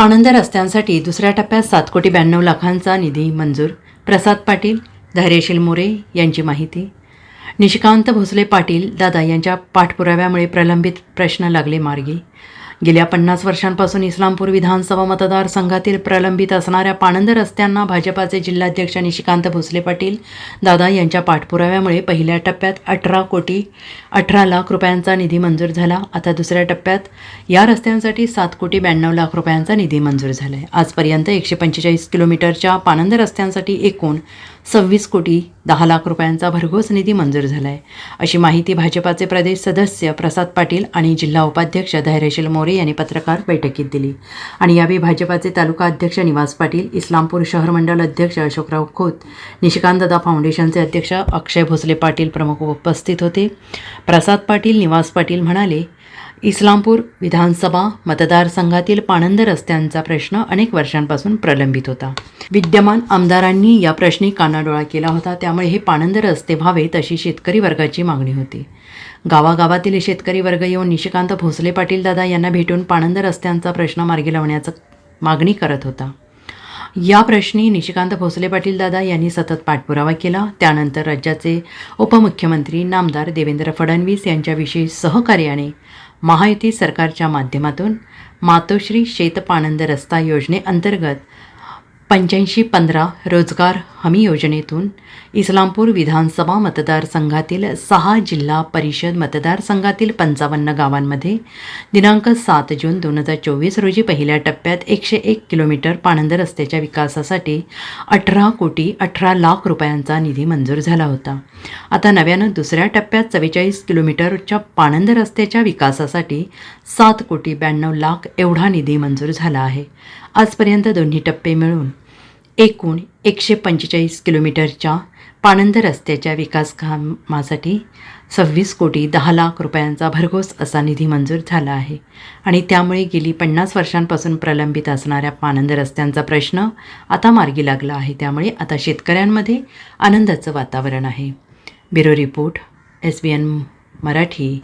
पाणंद रस्त्यांसाठी दुसऱ्या टप्प्यात सात कोटी ब्याण्णव लाखांचा निधी मंजूर. प्रसाद पाटील धैर्यशील मोरे यांची माहिती. निशिकांत भोसले पाटील दादा यांच्या पाठपुराव्यामुळे प्रलंबित प्रश्न लागले मार्गी. गेल्या पन्नास वर्षांपासून इस्लामपूर विधानसभा मतदारसंघातील प्रलंबित असणाऱ्या पाणंद रस्त्यांना भाजपाचे जिल्हाध्यक्ष निशिकांत भोसले पाटील दादा यांच्या पाठपुराव्यामुळे पहिल्या टप्प्यात अठरा कोटी अठरा लाख रुपयांचा निधी मंजूर झाला. आता दुसऱ्या टप्प्यात या रस्त्यांसाठी सात कोटी ब्याण्णव लाख रुपयांचा निधी मंजूर झाला आहे आजपर्यंत एकशे पंचेचाळीस किलोमीटरच्या पाणंद रस्त्यांसाठी एकूण सव्वीस कोटी दहा लाख रुपयांचा भरघोस निधी मंजूर झाला आहे अशी माहिती भाजपाचे प्रदेश सदस्य प्रसाद पाटील आणि जिल्हा उपाध्यक्ष धैर्यशील मोरे यांनी पत्रकार बैठकीत दिली. आणि यावेळी भाजपाचे तालुका अध्यक्ष निवास पाटील इस्लामपूर शहर मंडळ अध्यक्ष अशोकराव खोत निशिकांतदा फाउंडेशनचे अध्यक्ष अक्षय भोसले पाटील प्रमुख उपस्थित होते. प्रसाद पाटील निवास पाटील म्हणाले इस्लामपूर विधानसभा मतदारसंघातील पाणंद रस्त्यांचा प्रश्न अनेक वर्षांपासून प्रलंबित होता. विद्यमान आमदारांनी या प्रश्नी कानाडोळा केला होता त्यामुळे हे पाणंद रस्ते व्हावेत अशी शेतकरी वर्गाची मागणी होती. गावागावातील शेतकरी वर्ग येऊन निशिकांत भोसले पाटील दादा यांना भेटून पाणंद रस्त्यांचा प्रश्न मार्गी लावण्याचं मागणी करत होता. या प्रश्नी निशिकांत भोसले पाटील दादा यांनी सतत पाठपुरावा केला. त्यानंतर राज्याचे उपमुख्यमंत्री नामदार देवेंद्र फडणवीस यांच्याविषयी सहकार्याने महायुती सरकारच्या माध्यमातून मातोश्री शेतपानंद रस्ता योजनेअंतर्गत पंच्याऐंशी पंधरा रोजगार हमी योजनेतून इस्लामपूर विधानसभा मतदारसंघातील सहा जिल्हा परिषद मतदारसंघातील पंचावन्न गावांमध्ये दिनांक सात जून दोन हजार चोवीस रोजी पहिल्या टप्प्यात एकशे एक किलोमीटर पाणंद रस्त्याच्या विकासासाठी अठरा कोटी अठरा लाख रुपयांचा निधी मंजूर झाला होता. आता नव्यानं दुसऱ्या टप्प्यात चव्वेचाळीस किलोमीटरच्या पाणंद रस्त्याच्या विकासासाठी सात कोटी ब्याण्णव लाख एवढा निधी मंजूर झाला आहे. आजपर्यंत दोन्ही टप्पे मिळून एकूण एकशे पंचेचाळीस किलोमीटरच्या पाणंद रस्त्याच्या विकास कामासाठी सव्वीस कोटी दहा लाख रुपयांचा भरघोस असा निधी मंजूर झाला आहे. आणि त्यामुळे गेली पन्नास वर्षांपासून प्रलंबित असणाऱ्या पाणंद रस्त्यांचा प्रश्न आता मार्गी लागला आहे. त्यामुळे आता शेतकऱ्यांमध्ये आनंदाचं वातावरण आहे. Bureau report S B N Marathi.